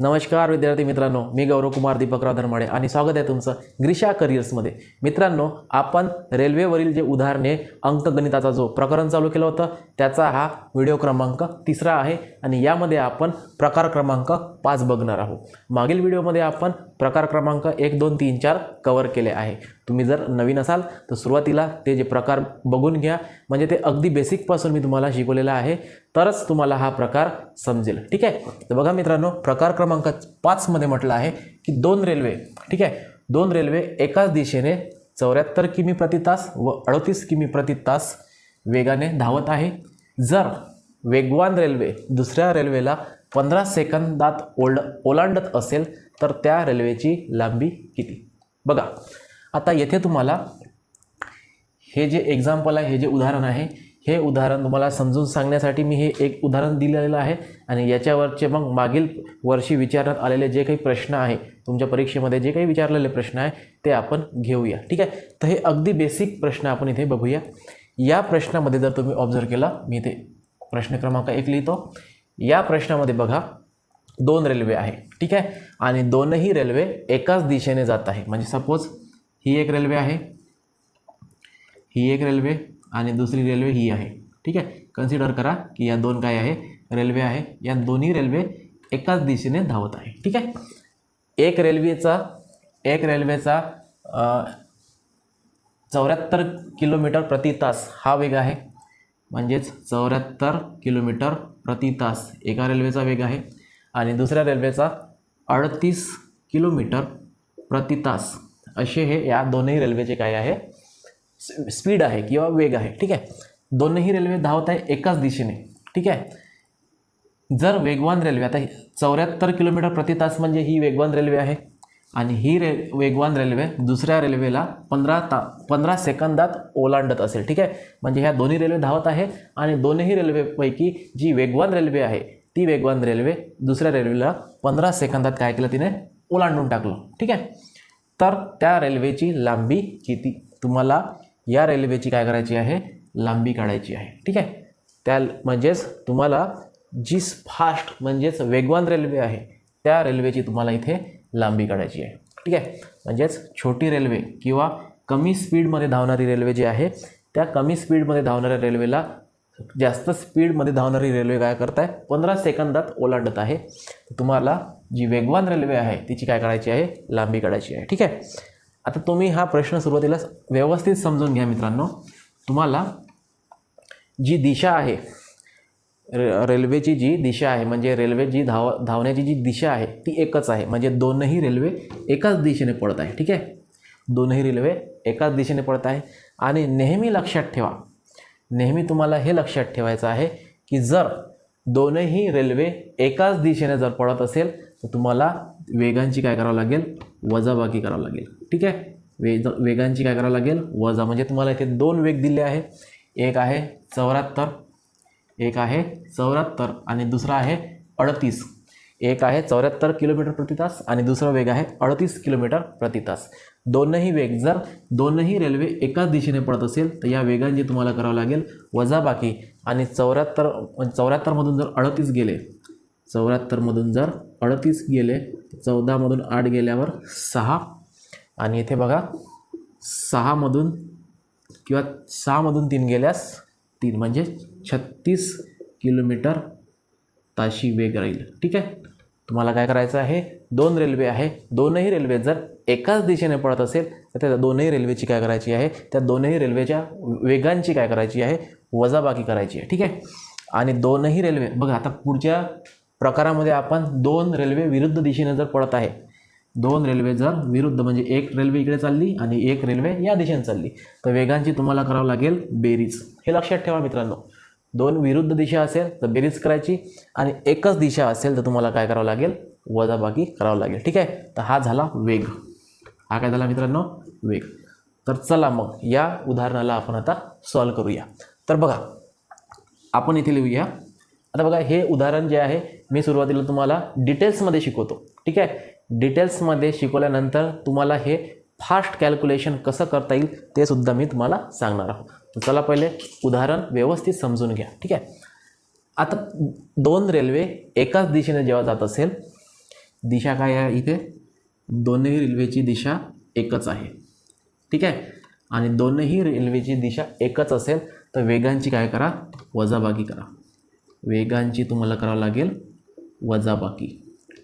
नमस्कार विद्यार्थी मित्रांनो. मी गौरव कुमार दीपकराव धर्माडे आणि स्वागत आहे तुमचं ग्रीषा करिअर्समध्ये मित्रांनो आपण रेल्वेवरील जे उदाहरणे अंकगणिताचा जो प्रकरण चालू केलं होतं त्याचा हा व्हिडिओ क्रमांक तिसरा आहे आणि यामध्ये आपण प्रकार क्रमांक पाच बघणार आहोत. मागील व्हिडिओमध्ये आपण प्रकार क्रमांक एक दोन तीन चार कवर केले आहे. तुम्ही जर नवीन असाल तर सुरुवातीला ते जे प्रकार बघून घ्या. म्हणजे ते अगदी बेसिकपासून मी तुम्हाला शिकवलेलं आहे. तरच तुम्हाला हा प्रकार समजेल. ठीक आहे? तर बघा मित्रांनो प्रकार क्रमांक पाचमध्ये म्हटलं आहे की दोन रेल्वे ठीक आहे? दोन रेल्वे एकाच दिशेने चौऱ्याहत्तर किमी प्रति तास व अडतीस किमी प्रति तास वेगाने धावत आहे. जर वेगवान रेल्वे दुसऱ्या रेल्वेला पंधरा सेकंदात ओल्ड ओलांडत असेल तर त्या रेल्वेची लांबी किती? बघा आता येथे तुम्हाला हे जे एक्झाम्पल आहे हे जे उदाहरण आहे हे उदाहरण तुम्हाला समजून सांगण्यासाठी मी हे एक उदाहरण दिलेलं आहे आणि याच्यावरचे मग मागील वर्षी विचारण्यात आलेले जे काही प्रश्न आहे तुमच्या परीक्षेमध्ये जे काही विचारलेले प्रश्न आहे ते आपण घेऊया. ठीक आहे? तर हे अगदी बेसिक प्रश्न आपण इथे बघूया. या प्रश्नामध्ये जर तुम्ही ऑब्झर्व केला मी इथे प्रश्न क्रमांक एक लिहितो. या प्रश्नामध्ये बघा दोन रेल्वे आहे. ठीक आहे? आणि दोनही रेल्वे एकाच दिशेने जात आहे. म्हणजे सपोज ही एक रेल्वे आहे ही एक रेल्वे आणि दुसरी रेल्वे ही आहे. ठीक आहे? कन्सिडर करा की या दोन काय आहे? रेल्वे आहे. या दोन्ही रेल्वे एकाच दिशेने धावत आहे. ठीक आहे? एक रेल्वेचा एक रेल्वेचा चौऱ्याहत्तर किलोमीटर प्रति तास हा वेग आहे. म्हणजेच चौऱ्याहत्तर किलोमीटर प्रति तास एका रेल्वेचा वेग आहे आणि दुसऱ्या रेल्वेचा अडतीस किलोमीटर प्रति तास. असे हे या दोन्ही रेल्वेचे काय आहे? स्पीड आहे किंवा वेग आहे ठीक आहे? दोन्ही रेल्वे धावत आहे एकाच दिशेने ठीक आहे? जर वेगवान रेल्वे आता चौऱ्याहत्तर किलोमीटर प्रति तास म्हणजे ही वेगवान रेल्वे आहे आणि ही रे वेगवान रेल्वे दुसऱ्या रेल्वेला पंधरा ता पंधरा सेकंदात ओलांडत असेल ठीक आहे? म्हणजे ह्या दोन्ही रेल्वे धावत आहे आणि दोन्ही रेल्वेपैकी जी वेगवान रेल्वे आहे ती वेगवान रेल्वे दुसऱ्या रेल्वेला पंधरा सेकंदात काय केलं तिने? ओलांडून टाकलं ठीक आहे? तर त्या रेल्वेची लांबी किती? तुम्हाला या रेल्वेची काय करायची आहे? लांबी काढायची आहे. ठीक आहे? त्या म्हणजेच तुम्हाला जी फास्ट म्हणजेच वेगवान रेल्वे आहे त्या रेल्वेची तुम्हाला इथे लांबी काढायची आहे. ठीक आहे? म्हणजेच छोटी रेल्वे किंवा कमी स्पीडमध्ये धावणारी रेल्वे जी आहे त्या कमी स्पीडमध्ये धावणाऱ्या रेल्वेला जास्त स्पीडमध्ये धावणारी रेल्वे काय करत आहे पंधरा सेकंदात ओलांडत आहे. तुम्हाला जी वेगवान रेल्वे आहे तिची काय करायची आहे? लांबी काढायची आहे. ठीक आहे? आता तुम्ही हा प्रश्न सुरुवातीला व्यवस्थित समजून घ्या मित्रांनो. तुम्हाला जी दिशा आहे रे रेल्वेची जी दिशा आहे म्हणजे रेल्वे जी धाव धावण्याची जी दिशा आहे ती एकच आहे. म्हणजे दोनही रेल्वे एकाच दिशेने पडत आहे ठीक आहे? दोनही रेल्वे एकाच दिशेने पडत आहे. आणि नेहमी लक्षात ठेवा नेहमी तुम्हाला हे लक्षात ठेवायचं आहे की जर दोनही रेल्वे एकाच दिशेने जर पडत असेल तर तुम्हाला वेगांची काय करावं लागेल? वजाबाकी करावं लागेल. ठीक आहे? वेग वेगांची काय करावं लागेल? वजा. म्हणजे तुम्हाला इथे दोन वेग दिले आहे. एक आहे चौऱ्याहत्तर एक आहे चौऱ्याहत्तर आणि दुसरा आहे अडतीस. एक आहे चौऱ्याहत्तर किलोमीटर प्रति तास आणि दुसरा वेग आहे अडतीस किलोमीटर प्रति तास. दोनही वेग जर दोनही रेल्वे एकाच दिशेने पडत असेल तर या वेगांची तुम्हाला करावं लागेल वजाबाकी. आणि चौऱ्याहत्तर चौऱ्याहत्तरमधून जर अडतीस गेले चौऱ्याहत्तरमधून जर अडतीस गेले चौदामधून आठ गेल्यावर सहा. आणि इथे बघा सहामधून किंवा सहामधून तीन गेल्यास तीन. म्हणजे छत्तीस किलोमीटर ताशी वेग राहील. ठीक आहे? तुम्हाला काय करायचं आहे? दोन रेल्वे आहे. दोनही रेल्वे जर एकाच दिशेने पडत असेल तर त्या दोनही रेल्वेची काय करायची आहे? त्या दोनही रेल्वेच्या वेगांची काय करायची आहे? वजाबाकी करायची आहे. ठीक आहे? आणि दोनही रेल्वे बघा आता पुढच्या प्रकारामध्ये आपण दोन रेल्वे विरुद्ध दिशेने जर पडत आहे दोन रेल्वे जर विरुद्ध म्हणजे एक रेल्वे इकडे चालली आणि एक रेल्वे या दिशेने चालली तर वेगांची तुम्हाला करावं लागेल बेरीज. हे लक्षात ठेवा मित्रांनो. दोन विरुद्ध दिशा असेल तर बेरीज करायची आणि एकच दिशा असेल तर तुम्हाला काय करावं लागेल? वजाबाकी करावं लागेल. ठीक आहे? तर हा झाला वेग. हा काय झाला मित्रांनो? वेग. तर चला मग या उदाहरणाला आपण आता सॉल्व करूया. तर बघा आपण इथे लिहूया. आता बघा हे उदाहरण जे आहे मी सुरुवातीला तुम्हाला डिटेल्समध्ये शिकवतो. ठीक आहे? डिटेल्समध्ये शिकवल्यानंतर तुम्हाला हे फास्ट कॅल्क्युलेशन कसं करता येईल ते सुद्धा मी तुम्हाला सांगणार आहोत. तर चला पहिले उदाहरण व्यवस्थित समजून घ्या. ठीक आहे? आता दोन रेल्वे एकाच दिशेने जेव्हा जात असेल दिशा काय आहे इथे? दोन्ही रेल्वेची दिशा एकच आहे. ठीक आहे? आणि दोनही रेल्वेची दिशा एकच असेल तर वेगांची काय करा? वजाबाकी करा. वेगांची तुम्हाला करावं लागेल वजाबाकी.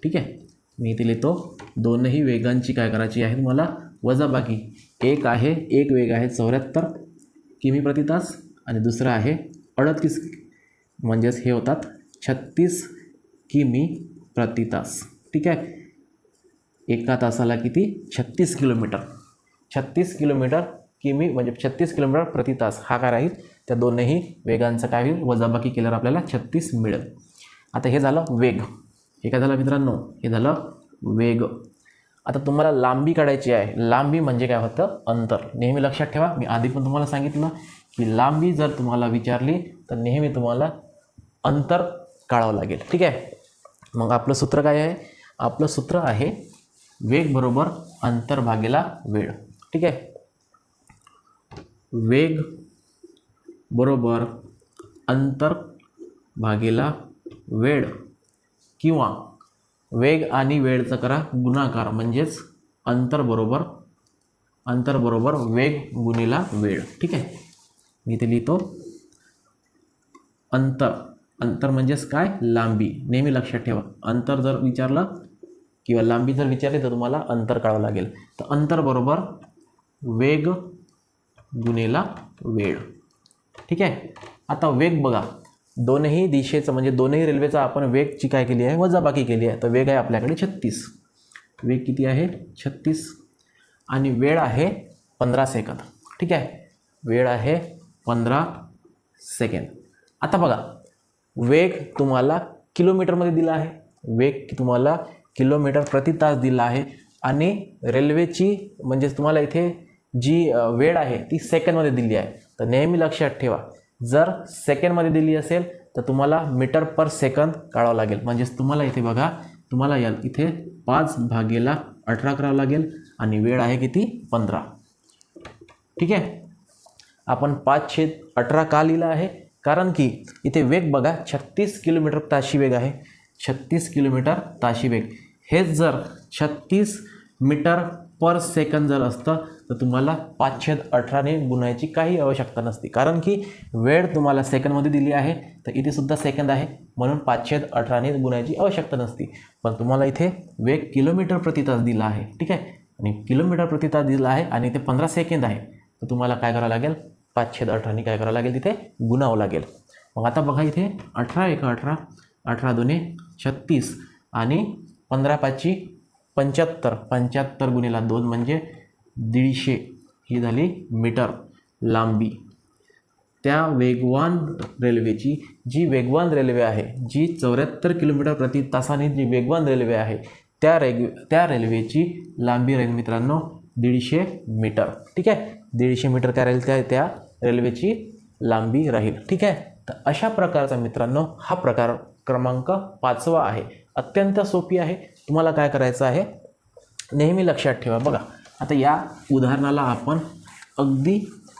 ठीक आहे? मी इथे लिहितो दोनही वेगांची काय करायची आहे तुम्हाला? वजाबाकी. एक आहे एक वेग आहे चौऱ्याहत्तर किमी प्रति तास आणि दुसरा आहे अडतीस म्हणजेच हे होतात छत्तीस किमी प्रति तास. ठीक आहे? एका तासाला किती? छत्तीस किलोमीटर. छत्तीस किलोमीटर किमी म्हणजे छत्तीस किलोमीटर प्रति तास हा काय राहील? त्या दोनही वेगांचं काय होईल? वजाबाकी केल्यावर आपल्याला छत्तीस मिळेल. आता हे झालं वेग. हे काय झालं मित्रांनो? हे झालं वेग. आता तुम्हाला लांबी काढायची आहे. लांबी म्हणजे काय होतं? अंतर. नेहमी लक्षात ठेवा. मी आधी पण तुम्हाला सांगितलं की लांबी जर तुम्हाला विचारली तर नेहमी तुम्हाला अंतर काढावं लागेल. ठीक आहे? मग आपलं सूत्र काय आहे? आपलं सूत्र आहे वेग बरोबर अंतर भागेला वेळ. ठीक आहे? वेग बरोबर अंतर भागेला वेळ किंवा वेग आणि वेळचा करा गुणाकार म्हणजेच अंतर बरोबर अंतर बरोबर वेग गुणिला वेळ. ठीक आहे? मी इथे लिहितो. अंतर अंतर म्हणजेच काय? लांबी. नेहमी लक्षात ठेवा. अंतर जर विचारलं किंवा लांबी जर विचारली तर तुम्हाला अंतर काढावं लागेल. तर अंतर बरोबर वेग गुणिला वेळ. ठीक आहे? आता वेग बघा. दोनही दिशेचं म्हणजे दोनही रेल्वेचा आपण वेगची काय केली आहे वजाबाकी केली आहे. तर वेग आहे आपल्याकडे छत्तीस. वेग किती आहे? छत्तीस. आणि वेळ आहे पंधरा सेकंद. ठीक आहे? वेळ आहे पंधरा सेकंड आता बघा. वेग तुम्हाला किलोमीटरमध्ये दिला आहे. वेग तुम्हाला किलोमीटर प्रति तास दिला आहे. आणि रेल्वेची म्हणजेच तुम्हाला इथे जी वेळ आहे ती सेकंडमध्ये दिली आहे. तर नेहमी लक्षात ठेवा. जर सेकंडमध्ये दिली असेल तर तुम्हाला मीटर पर सेकंद काढावं लागेल. म्हणजेच तुम्हाला इथे बघा तुम्हाला या इथे पाच भागेला अठरा करावं लागेल आणि वेळ आहे किती? पंधरा. ठीक आहे? आपण पाच छेद अठरा का लिहिलं आहे? कारण की इथे वेग बघा छत्तीस किलोमीटर ताशी वेग आहे. छत्तीस किलोमीटर ताशी वेग. हेच जर छत्तीस मीटर पर सेकंद जर असतं तर तुम्हाला पाचशे अठराने गुणायची काही आवश्यकता नसती. कारण की वेळ तुम्हाला सेकंदमध्ये दिली आहे तर इथे सुद्धा सेकंद आहे. म्हणून पाचशे अठराने गुणायची आवश्यकता नसती. पण तुम्हाला इथे वेग किलोमीटर प्रति तास दिला आहे ठीक आहे? आणि किलोमीटर प्रति तास दिला आहे आणि इथे पंधरा सेकंद आहे तर तुम्हाला काय करावं लागेल? पाचशे अठराने काय करावं लागेल? तिथे गुणावं लागेल. मग आता बघा इथे अठरा एक अठरा अठरा दोन्ही छत्तीस आणि पंधरा पाचची पंच्याहत्तर पंच्याहत्तर गुणिला दोन म्हणजे दीडशे. ही झाली मीटर लांबी. त्या वेगवान रेल्वेची जी वेगवान रेल्वे आहे जी चौऱ्याहत्तर किलोमीटर प्रति तासाने जी वेगवान रेल्वे आहे त्या रेग त्या रेल्वेची लांबी राहील मित्रांनो दीडशे मीटर. ठीक आहे? दीडशे मीटर काय राहील त्या त्या रेल्वेची लांबी राहील. ठीक आहे? तर अशा प्रकारचा मित्रांनो हा प्रकार क्रमांक पाचवा आहे. अत्यंत सोपी आहे. तुम्हाला काय करायचं आहे? नेहमी लक्षात ठेवा. बघा आता या उदाहरणाला आपण अगदी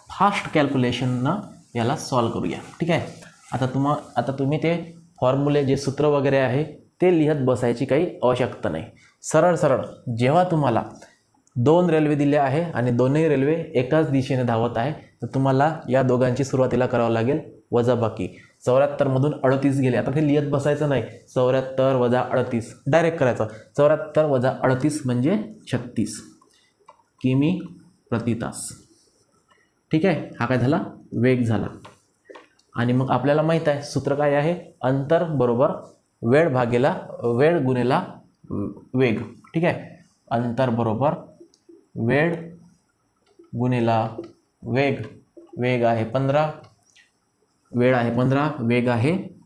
फास्ट कॅल्क्युलेशननं याला सॉल्व करूया. ठीक आहे? आता तुम्हा आता तुम्ही ते फॉर्म्युले जे सूत्र वगैरे आहे ते लिहत बसायची काही आवश्यकता नाही. सरळ सरळ जेव्हा तुम्हाला दोन रेल्वे दिल्या आहे आणि दोन्ही रेल्वे एकाच दिशेने धावत आहे तर तुम्हाला या दोघांची सुरुवातीला करावं लागेल वजाबाकी. चौऱ्याहत्तरमधून अडतीस गेले. आता ते लिहित बसायचं नाही. चौऱ्याहत्तर वजा अडतीस. डायरेक्ट करायचं. चौऱ्याहत्तर वजा अडतीस म्हणजे छत्तीस. किमी प्रति तास. ठीक आहे? हा काय झाला? वेग झाला. आणि मग आपल्याला माहीत आहे सूत्र काय आहे? अंतर बरोबर वेळ भागेला वेळ गुणेला वेग. ठीक आहे? अंतर बरोबर वेळ गुणेला वेग. वेग आहे पंधरा. वेळ आहे पंधरा वेग आहे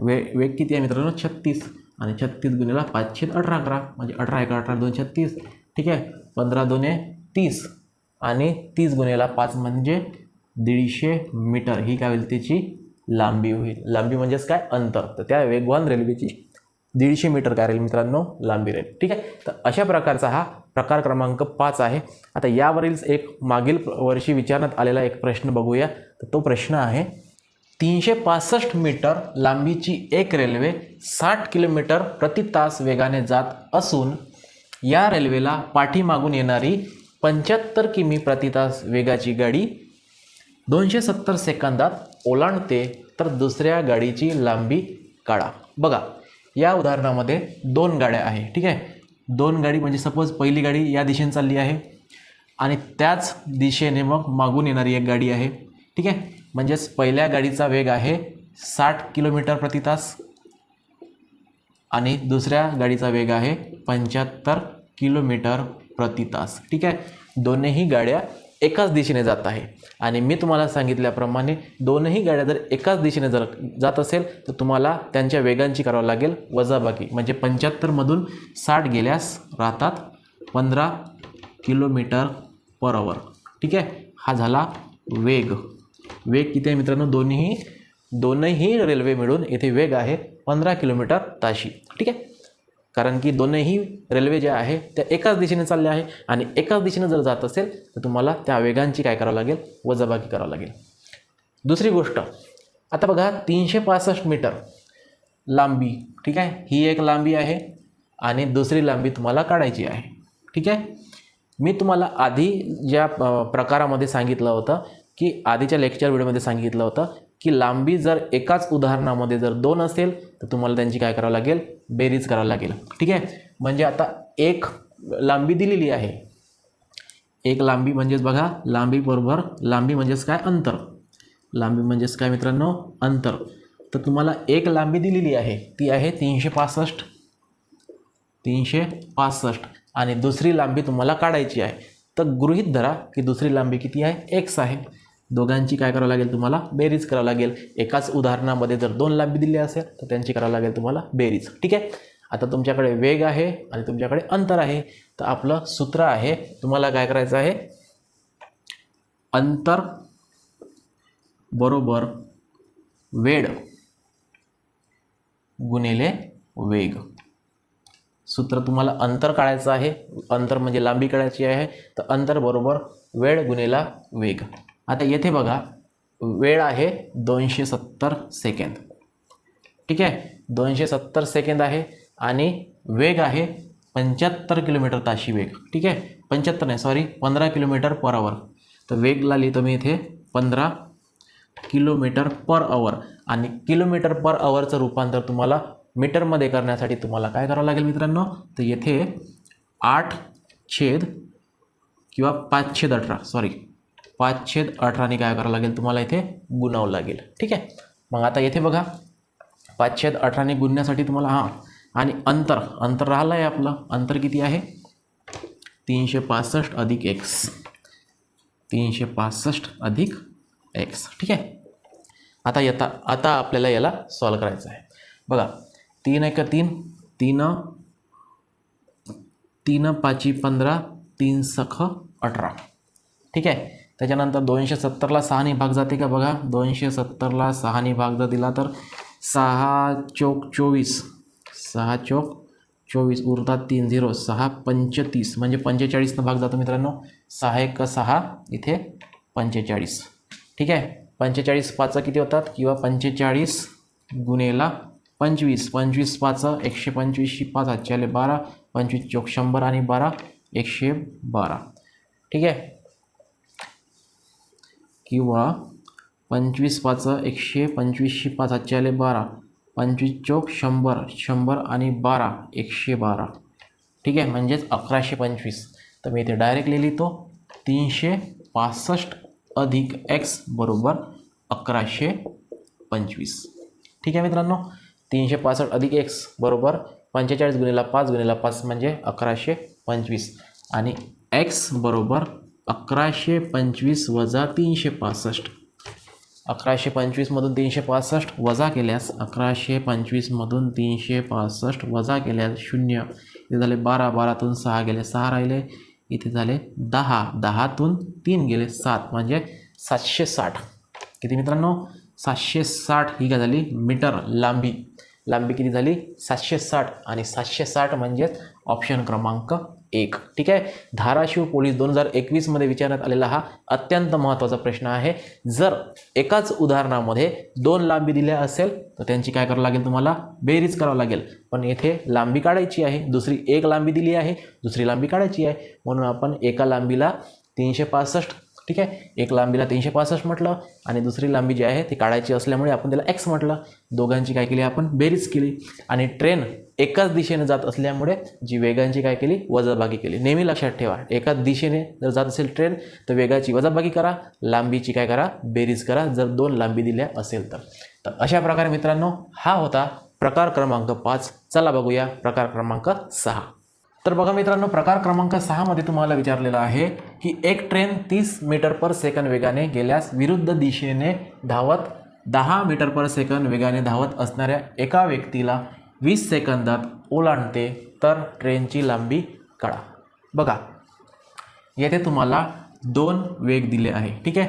वे वेग किती आहे मित्रांनो? छत्तीस. आणि छत्तीस गुन्हेला पाचशे अठरा अकरा. म्हणजे अठरा एक अठरा दोन छत्तीस. ठीक आहे? पंधरा दोने तीस. आणि तीस गुन्हेला पाच म्हणजे दीडशे मीटर. ही काय होईल त्याची? लांबी होईल. लांबी म्हणजेच काय? अंतर. तर त्या वेगवान रेल्वेची दीडशे मीटर काय राहील मित्रांनो? लांबी राहील. ठीक आहे? तर अशा प्रकारचा हा प्रकार क्रमांक पाच आहे. आता यावरील एक मागील वर्षी विचारण्यात आलेला एक प्रश्न बघूया. तर तो प्रश्न आहे तीनशे पासष्ट मीटर लांबीची एक रेल्वे साठ किलोमीटर प्रति तास वेगाने जात असून या रेल्वेला पाठीमागून येणारी पंच्याहत्तर किमी प्रति तास वेगाची गाडी दोनशे सत्तर सेकंदात ओलांडते तर दुसऱ्या गाडीची लांबी काढा. बघा या उदाहरणामध्ये दोन गाड्या आहे ठीक आहे? दोन गाडी म्हणजे सपोज पहिली गाडी या दिशेने चालली आहे आणि त्याच दिशेने मग मागून येणारी एक गाडी आहे ठीक आहे? म्हणजेच पहिल्या गाडीचा वेग आहे साठ किलोमीटर प्रति तास. आणि दुसऱ्या गाडीचा वेग आहे पंच्याहत्तर किलोमीटर प्रति तास. ठीक आहे? दोन्ही गाड्या एकाच दिशेने जात आहे. आणि मी तुम्हाला सांगितल्याप्रमाणे दोनही गाड्या जर एकाच दिशेने जर जात असेल तर तुम्हाला त्यांच्या वेगांची करावं लागेल वजाबाकी. म्हणजे पंच्याहत्तरमधून साठ गेल्यास राहतात पंधरा किलोमीटर पर आवर ठीक आहे? हा झाला वेग. वेग किती आहे मित्रांनो? दोन्ही दोनही रेल्वे मिळून येथे वेग आहे पंधरा किलोमीटर ताशी. ठीक आहे? कारण की दोनही रेल्वे ज्या आहे त्या एकाच दिशेने चालल्या आहे आणि एकाच दिशेने जर जात असेल तर तुम्हाला त्या वेगांची काय करावं लागेल? वजाबाकी करावं लागेल. दुसरी गोष्ट आता बघा तीनशे पासष्ट मीटर लांबी ठीक आहे? ही एक लांबी आहे आणि दुसरी लांबी तुम्हाला काढायची आहे. ठीक आहे? मी तुम्हाला आधी ज्या प्रकारामध्ये सांगितलं होतं की आधीच्या लेक्चर व्हिडिओमध्ये सांगितलं होतं की लांबी जर एकाच उदाहरणामध्ये जर दोन असेल तर तुम्हाला त्यांची काय करावं लागेल? बेरीज करावं लागेल. ठीक आहे? म्हणजे आता एक लांबी दिलेली आहे. एक लांबी म्हणजेच बघा लांबी बरोबर लांबी म्हणजेच काय? अंतर. लांबी म्हणजेच काय मित्रांनो? अंतर. तर तुम्हाला एक लांबी दिलेली आहे. ती आहे तीनशे पासष्ट. तीनशे पासष्ट. आणि दुसरी लांबी तुम्हाला काढायची आहे. तर गृहीत धरा की दुसरी लांबी किती आहे? एक्स आहे. दोघांची काय करावं लागेल तुम्हाला? बेरीज करावं लागेल. एकाच उदाहरणामध्ये जर दोन लांबी दिली असेल तर त्यांची करावं लागेल तुम्हाला बेरीज. ठीक आहे? आता तुमच्याकडे वेग आहे आणि तुमच्याकडे अंतर आहे. तर आपलं सूत्र आहे तुम्हाला काय करायचं आहे? अंतर बरोबर वेळ गुणिले वेग. सूत्र तुम्हाला अंतर काढायचं आहे. अंतर म्हणजे लांबी काढायची आहे. तर अंतर बरोबर वेळ गुणिला वेग. आता येथे बघा वेळ आहे दोनशे सत्तर सेकंद. ठीक आहे? दोनशे सत्तर सेकंद आहे आणि वेग आहे पंच्याहत्तर किलोमीटर ताशी वेग. ठीक आहे? पंच्याहत्तर नाही सॉरी पंधरा किलोमीटर पर आवर तर वेगला लिहितो मी इथे पंधरा किलोमीटर पर आवर आणि किलोमीटर पर आवरचं रूपांतर तुम्हाला मीटरमध्ये करण्यासाठी तुम्हाला काय करावं लागेल मित्रांनो? तर येथे आठ छेद किंवा पाच छेद अठरा सॉरी पाच छेद अठराने काय करावं लागेल? तुम्हाला इथे गुणावं लागेल. ठीक आहे? मग आता येथे बघा. पाच छेद अठराने गुणण्यासाठी तुम्हाला हां आणि अंतर. अंतर राहिलं आहे आपलं. अंतर किती आहे? तीनशे पासष्ट अधिक एक्स. तीनशे पासष्ट अधिक एक्स. ठीक आहे? आता येता आता आपल्याला याला सॉल्व करायचं आहे. बघा तीन एक तीन तीन तीन पाची पंधरा तीन सख अठरा. ठीक आहे? त्याच्यानंतर दोनशे सत्तरला सहाने भाग जाते का बघा? दोनशे सत्तरला सहाने भाग जर दिला तर सहा चोक चोवीस. सहा चोक चोवीस उरतात तीन झिरो. सहा पंचतीस म्हणजे पंचेचाळीसनं भाग जातो मित्रांनो. सहा एक सहा इथे पंचेचाळीस. ठीक आहे? पंचेचाळीस पाचं किती होतात? किंवा पंचेचाळीस गुणेला पंचवीस. पंचवीस पाचं एकशे पंचवीसशी पाच आजच्याले बारा. पंचवीस चोक शंभर आणि बारा एकशे बारा. ठीक आहे? किंवा पंचवीस पाचं एकशे पंचवीसशे पाच आजच्याले बारा. पंचवीस चौक शंभर शंभर आणि बारा एकशे बारा. ठीक आहे म्हणजेच अकराशे पंचवीस. तर मी इथे डायरेक्टली लिहितो तीनशे पासष्ट अधिक एक्स बरोबर अकराशे पंचवीस. ठीक आहे मित्रांनो तीनशे पासष्ट अधिक एक्स बरोबर पंचेचाळीस गुणिला पाच गुणिला पाच म्हणजे अकराशे पंचवीस. आणि एक्स बरोबर अकराशे पंचवीस वजा तीनशे पासष्ट. अकराशे पंचवीसमधून तीनशे पासष्ट वजा केल्यास अकराशे पंचवीसमधून तीनशे पासष्ट वजा केल्यास शून्य. इथे झाले बारा बारातून सहा गेले सहा राहिले. इथे झाले दहा दहातून तीन गेले सात म्हणजे सातशे साठ. किती मित्रांनो? सातशे साठ ही काय झाली? मीटर लांबी. लांबी किती झाली? सातशे साठ. आणि सातशे साठ म्हणजेच ऑप्शन क्रमांक एक. ठीक आहे? धाराशिव पोलीस दोन हजार एकवीसमध्ये विचारण्यात आलेला हा अत्यंत महत्त्वाचा प्रश्न आहे. जर एकाच उदाहरणामध्ये दोन लांबी दिल्या असेल तर त्यांची काय करावं लागेल तुम्हाला? बेरीज करावं लागेल. पण येथे लांबी काढायची आहे. दुसरी एक लांबी दिली आहे. दुसरी लांबी काढायची आहे. म्हणून आपण एका लांबीला तीनशे पासष्ट ठीक आहे? एक लांबीला तीनशे पासष्ट म्हटलं आणि दुसरी लांबी जी आहे ती काढायची असल्यामुळे आपण त्याला एक्स म्हटलं. दोघांची काय केली आपण? बेरीज केली. आणि ट्रेन एकाच दिशेने जात असल्यामुळे जी वेगांची काय केली? वजाबागी केली. नेहमी लक्षात ठेवा एकाच दिशेने जर जात असेल ट्रेन तर वेगाची वजाबागी करा लांबीची काय करा? बेरीज करा जर दोन लांबी दिल्या असेल तर. तर अशा प्रकारे मित्रांनो हा होता प्रकार क्रमांक पाच. चला बघूया प्रकार क्रमांक सहा. तर बघा मित्रांनो प्रकार क्रमांक सहामध्ये तुम्हाला विचारलेला आहे की एक ट्रेन तीस मीटर पर सेकंद वेगाने गेल्यास विरुद्ध दिशेने धावत दहा मीटर पर सेकंद वेगाने धावत असणाऱ्या एका व्यक्तीला वीस सेकंदात ओलांडते तर ट्रेनची लांबी काढा. बघा येथे तुम्हाला दोन वेग दिले आहे ठीक आहे?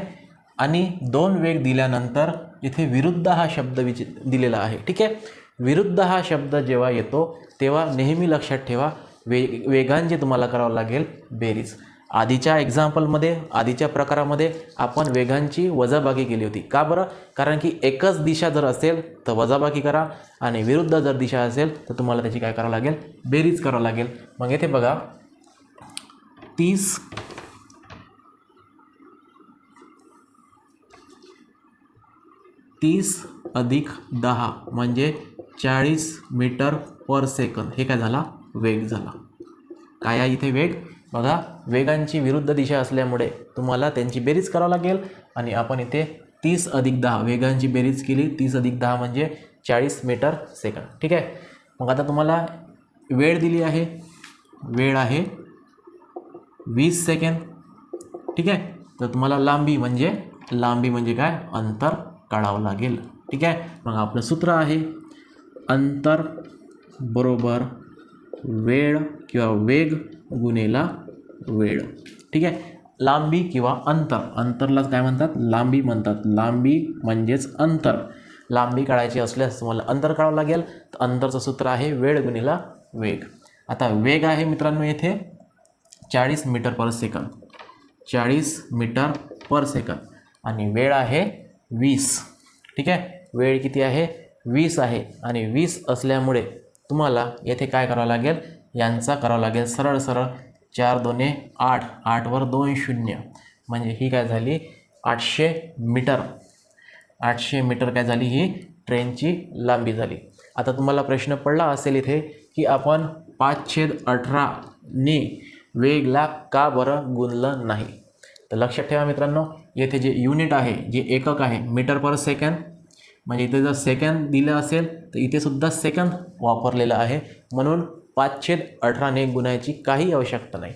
आणि दोन वेग दिल्यानंतर इथे विरुद्ध हा शब्द विच दिलेला आहे ठीक आहे? विरुद्ध हा शब्द जेव्हा येतो तेव्हा नेहमी लक्षात ठेवा वे वेगांचे तुम्हाला करावं लागेल बेरीज. आधीच्या एक्झाम्पलमध्ये आधीच्या प्रकारामध्ये आपण वेगांची वजाबाकी केली होती. का बरं? कारण की एकच दिशा जर असेल तर वजाबाकी करा आणि विरुद्ध जर दिशा असेल तर तुम्हाला त्याची काय करावं लागेल? बेरीज करावं लागेल. मग येथे बघा तीस तीस अधिक दहा म्हणजे चाळीस मीटर पर सेकंद. हे काय झाला? वेग झाला. काय आहे इथे वेग? बघा वेगांची विरुद्ध दिशा असल्यामुळे तुम्हाला त्यांची बेरीज करावं लागेल आणि आपण इथे तीस अधिक दहा वेगांची बेरीज केली तीस अधिक दहा म्हणजे चाळीस मीटर सेकंड ठीक आहे? मग आता तुम्हाला वेळ दिली आहे. वेळ आहे वीस सेकंड ठीक आहे? तर तुम्हाला लांबी म्हणजे लांबी म्हणजे काय? अंतर काढावं लागेल. ठीक आहे? मग आपलं सूत्र आहे अंतर बरोबर वेळ किंवा वेग गुणेला वेळ. ठीक आहे? लांबी किंवा अंतर. अंतरलाच काय म्हणतात? लांबी म्हणतात. लांबी म्हणजेच अंतर. लांबी काढायची असल्यास तुम्हाला अंतर काढावं लागेल. तर अंतरचं सूत्र आहे वेळ गुणिला वेग. आता वेग आहे मित्रांनो येथे. चाळीस मीटर पर सेकंद. चाळीस मीटर पर सेकंद. आणि वेळ आहे वीस. ठीक आहे? वेळ किती आहे? वीस आहे. आणि वीस असल्यामुळे तुम्हाला येथे काय करावं लागेल? यांचा करावं लागेल सरळ सरळ चार दोने आठ आठवर दोन शून्य. म्हणजे ही काय झाली? आठशे मीटर. आठशे मीटर काय झाली? ही ट्रेनची लांबी झाली. आता तुम्हाला प्रश्न पडला असेल इथे की आपण पाच छेद अठराने वेगला का बरं गुणलं नाही? तर लक्षात ठेवा मित्रांनो येथे जे युनिट आहे जे एकक आहे मीटर पर सेकंड म्हणजे इथे जर सेकंद दिलं असेल तर इथे सुद्धा सेकंद वापरलेलं आहे. म्हणून पाचशेद अठराने गुन्ह्याची काही आवश्यकता नाही.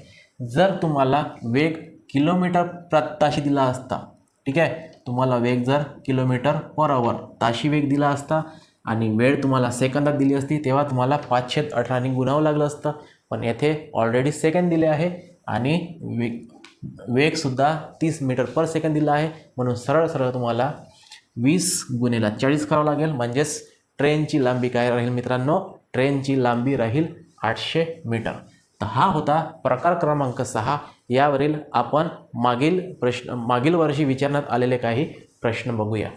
जर तुम्हाला वेग किलोमीटर प्रत ताशी दिला असता ठीक आहे? तुम्हाला वेग जर किलोमीटर पर आवर ताशी वेग दिला असता आणि वेळ तुम्हाला सेकंदात दिली असती तेव्हा तुम्हाला पाचशेद अठराने गुणावं लागलं असतं. पण येथे ऑलरेडी सेकंद दिले आहे आणि वेग वेगसुद्धा तीस मीटर पर सेकंद दिला आहे. म्हणून सरळ सरळ तुम्हाला वीस गुन्हेला चाळीस करावं लागेल. म्हणजेच ट्रेनची लांबी काय राहील मित्रांनो? ट्रेनची लांबी राहील आठशे मीटर. तर हा होता प्रकार क्रमांक सहा. यावरील आपण मागील प्रश्न मागील वर्षी विचारण्यात आलेले काही प्रश्न बघूया.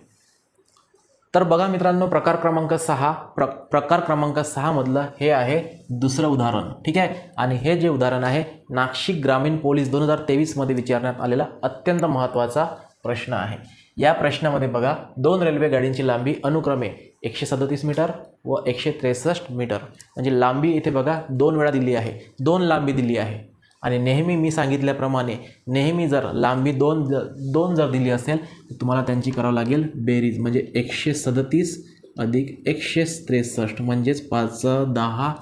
तर बघा मित्रांनो प्रकार क्रमांक सहा प्र प्रकार क्रमांक सहामधलं हे आहे दुसरं उदाहरण. ठीक आहे? आणि हे जे उदाहरण आहे नाशिक ग्रामीण पोलीस दोन हजार तेवीसमध्ये विचारण्यात आलेला अत्यंत महत्त्वाचा प्रश्न आहे. या प्रश्नामध्ये बघा दोन रेल्वे गाडींची लांबी अनुक्रमे एकशे सदतीस मीटर व एकशे त्रेसष्ट मीटर. म्हणजे लांबी इथे बघा दोन वेळा दिली आहे. दोन लांबी दिली आहे. आणि नेहमी मी सांगितल्याप्रमाणे नेहमी जर लांबी दोन जर दोन जर दिली असेल तर तुम्हाला त्यांची करावं लागेल बेरीज. म्हणजे एकशे सदतीस अधिक एकशे त्रेसष्ट म्हणजेच पाच दहा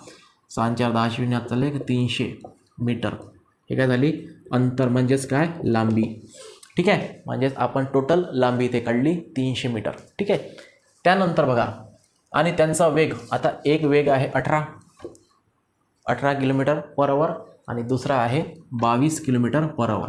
सहा चार दहा शून्य चालले तीनशे मीटर. हे काय झाली? अंतर म्हणजेच काय? लांबी. ठीक आहे? म्हणजेच आपण टोटल लांबी इथे काढली तीनशे मीटर. ठीक आहे? त्यानंतर बघा आणि त्यांचा वेग आता एक वेग आहे अठरा. अठरा किलोमीटर पर आवर आणि दुसरा आहे बावीस किलोमीटर पर आवर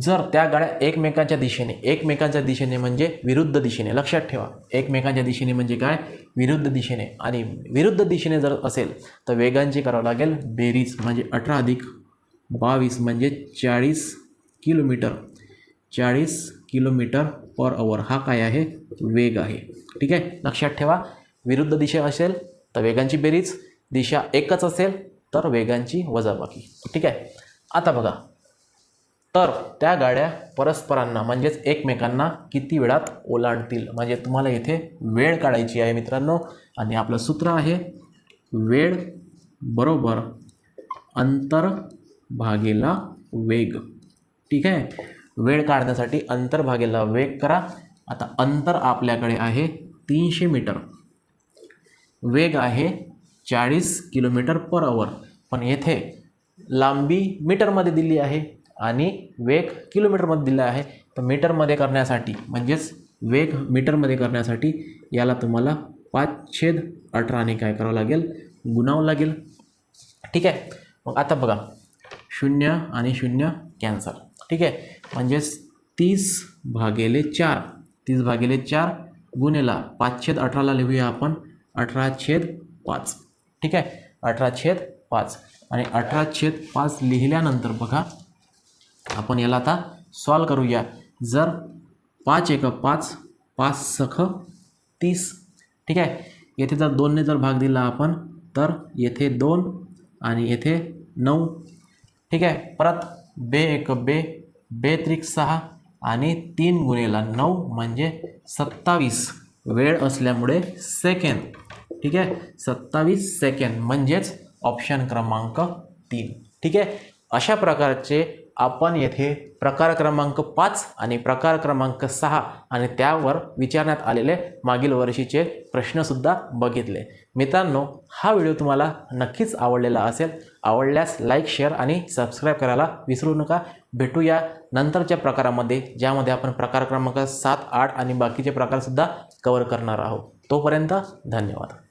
जर त्या गाड्या एकमेकांच्या दिशेने एकमेकांच्या दिशेने म्हणजे विरुद्ध दिशेने लक्षात ठेवा एकमेकांच्या दिशेने म्हणजे काय? विरुद्ध दिशेने. आणि विरुद्ध दिशेने जर असेल तर वेगांची करावं लागेल बेरीज म्हणजे अठरा अधिक बावीस म्हणजे चाळीस किलोमीटर. चाळीस किलोमीटर पर अवर हा काय आहे? वेग आहे. ठीक आहे? लक्षात ठेवा. विरुद्ध दिशा असेल तर वेगांची बेरीज. दिशा एकच असेल तर वेगांची वजाबाकी. ठीक आहे? आता बघा. तर त्या गाड्या परस्परांना म्हणजेच एकमेकांना किती वेळात ओलांडतील? म्हणजे तुम्हाला इथे वेळ काढायची आहे मित्रांनो. आणि आपलं सूत्र आहे वेळ बरोबर अंतर भागेला वेग. ठीक आहे? वेळ काढण्यासाठी अंतरभागेला वेग करा. आता अंतर आपल्याकडे आहे तीनशे मीटर. वेग आहे चाळीस किलोमीटर पर अवर पण येथे लांबी मीटरमध्ये दिली आहे आणि वेग किलोमीटरमध्ये दिला आहे. तर मीटरमध्ये करण्यासाठी म्हणजेच वेग मीटरमध्ये करण्यासाठी याला तुम्हाला पाच छेद अठराने काय करावं लागेल? गुणावं लागेल. ठीक आहे? मग आता बघा. शून्य आणि शून्य कॅन्सल. ठीक आहे? म्हणजेच तीस भागेले चार तीस भागेले चार गुन्हेला पाच छेद अठराला लिहूया आपण. अठरा छेद पाच. ठीक आहे? अठरा छेद पाच. आणि अठरा छेद पाच लिहिल्यानंतर बघा आपण याला आता सॉल्व करूया. जर पाच एक पाच पाच सख तीस. ठीक आहे? येथे जर दोनने जर भाग दिला आपण तर येथे दोन आणि येथे नऊ. ठीक आहे? परत बे एक बे बे त्रिक सहा आणि तीन गुणेला नऊ म्हणजे सत्तावीस. वेळ असल्यामुळे सेकंड ठीक आहे? सत्तावीस सेकंड म्हणजेच ऑप्शन क्रमांक तीन. ठीक आहे? अशा प्रकारचे आपण येथे प्रकार क्रमांक पाच आणि प्रकार क्रमांक सहा आणि त्यावर विचारण्यात आलेले मागील वर्षीचे प्रश्नसुद्धा बघितले. मित्रांनो हा व्हिडिओ तुम्हाला नक्कीच आवडलेला असेल. आवडल्यास लाईक शेअर आणि सबस्क्राईब करायला विसरू नका. भेटूया नंतरच्या प्रकारामध्ये ज्यामध्ये आपण प्रकार क्रमांक सात आठ आणि बाकीचे प्रकारसुद्धा कवर करणार आहोत. तोपर्यंत धन्यवाद.